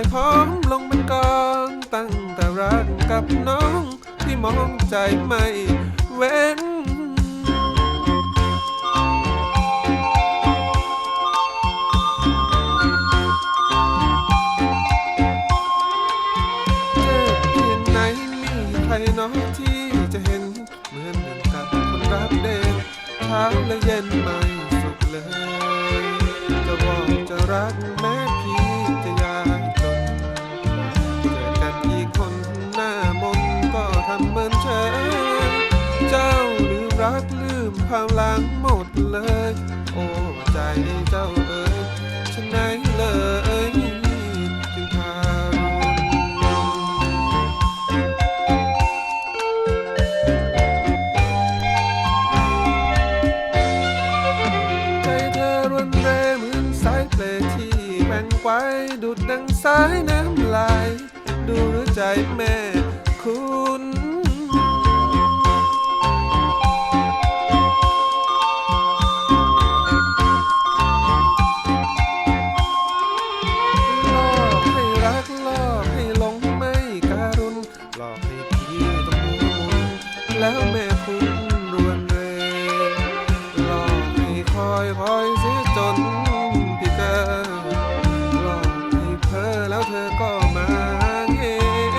ายพร้อมลงเป็นกองตั้งแต่รักกับน้องที่มองใจไม่เว้นใครน้องที่จะเห็นเหมือนหนึ่กับคนรักเดิมเช้าและเย็นไม่สุขเลย จะบอกจะรักแม้ ความหลังหมดเลย โอ้ใจเจ้าเอ๋ยฉันไหนเลยจึงพารุนใจเธอรวนเรเหมือนสายเพลงที่แบ่งไว้ดูดดังสายน้ำลาย ดูหรือใจแม่คุณ แล้วแม่คุณรวนเรหลอกให้คอยคอยเสียจนพี่เกินหลอกให้เพ้อแล้วเธอก็มาเอง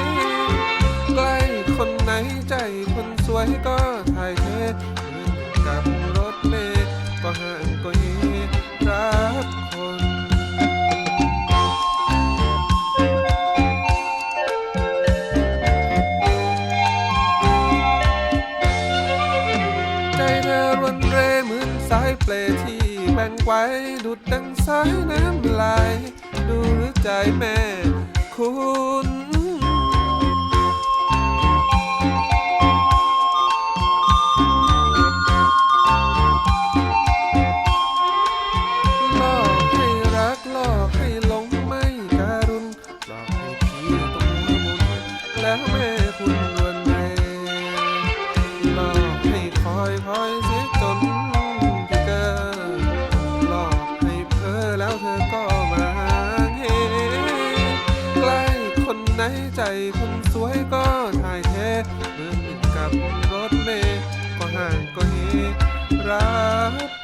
ใกล้คนไหนใจคนสวยก็ถ่ายเทเหมือนกับรถเมย์ก็ห่าง สายเปลที่แบ่งไว้ดุดดังสายน้ำลายดูหรือใจแม่คุณหลอกให้รักหลอกให้หลงไม่การุณหลอกให้พี่ต้องมัวมุนแล้วแม่คุณ ใจคนสวยก็ถ่ายเทเหมือนกับรถเมล์ก็ห่างก็เฮรัก